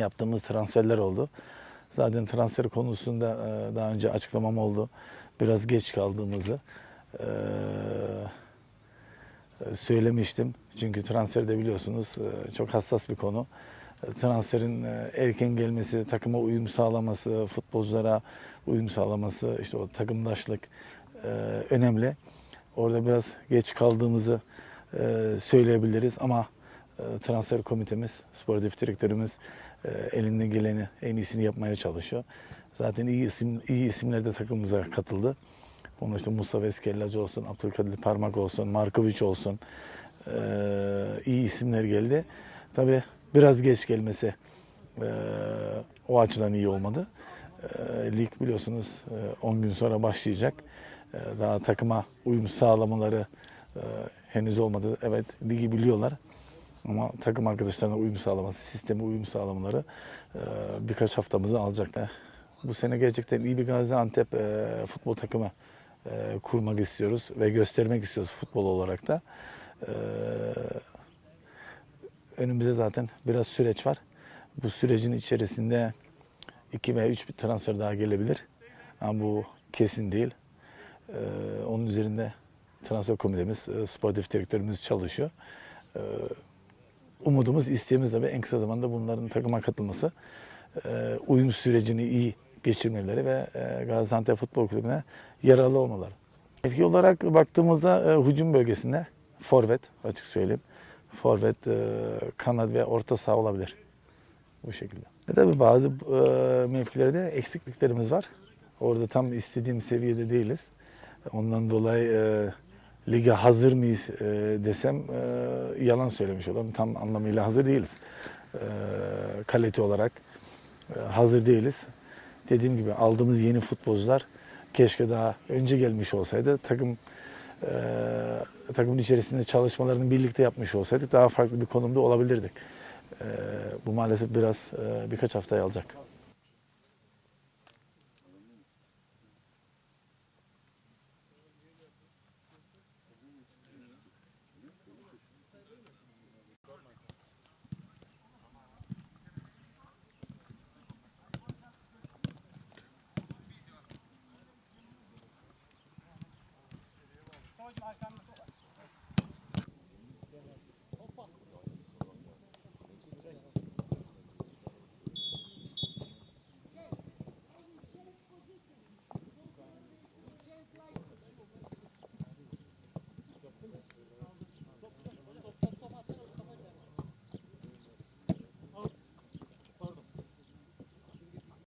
yaptığımız transferler oldu. Zaten transfer konusunda e, daha önce açıklamam oldu. Biraz geç kaldığımızı e, e, söylemiştim. Çünkü transferde biliyorsunuz çok hassas bir konu. Transferin erken gelmesi, takıma uyum sağlaması, futbolculara uyum sağlaması, işte o takımdaşlık önemli. Orada biraz geç kaldığımızı söyleyebiliriz ama transfer komitemiz, sportif direktörümüz e, elinden geleni en iyisini yapmaya çalışıyor. Zaten iyi isim iyi isimler de takımımıza katıldı. Bunun işte Mustafa Eskellacı olsun, Abdülkadir Parmak olsun, Markovic olsun. e, iyi isimler geldi. Tabii biraz geç gelmesi e, o açıdan iyi olmadı. Lig biliyorsunuz e, 10 gün sonra başlayacak. Daha takıma uyum sağlamaları henüz olmadı. Evet ligi biliyorlar. Ama takım arkadaşlarına uyum sağlaması, sisteme uyum sağlamaları e, birkaç haftamızı alacaklar. Bu sene gerçekten iyi bir Gaziantep e, futbol takımı e, kurmak istiyoruz ve göstermek istiyoruz futbol olarak da. E, önümüzde zaten biraz süreç var. Bu sürecin içerisinde iki veya üç bir transfer daha gelebilir. Ama bu kesin değil. E, onun üzerinde transfer komitemiz, e, sportif direktörümüz çalışıyor. Umudumuz, isteğimiz de en kısa zamanda bunların takıma katılması, e, uyum sürecini iyi geçirmeleri ve e, Gaziantep Futbol Kulübü'ne yararlı olmaları. Mevki olarak baktığımızda e, hücum bölgesinde forvet açık söyleyeyim. Forvet, e, kanat ve orta saha olabilir. Bu şekilde. E tabii bazı e, mevkilerde eksikliklerimiz var. Orada tam istediğim seviyede değiliz. Ondan dolayı e, lige hazır mıyız e, desem e, yalan söylemiş olurum. Tam anlamıyla hazır değiliz. E, kalite olarak e, hazır değiliz. Dediğim gibi aldığımız yeni futbolcular keşke daha önce gelmiş olsaydı. Takım e, takımın içerisinde çalışmalarını birlikte yapmış olsaydık daha farklı bir konumda olabilirdik. E, bu maalesef biraz e, birkaç haftayı alacak. acá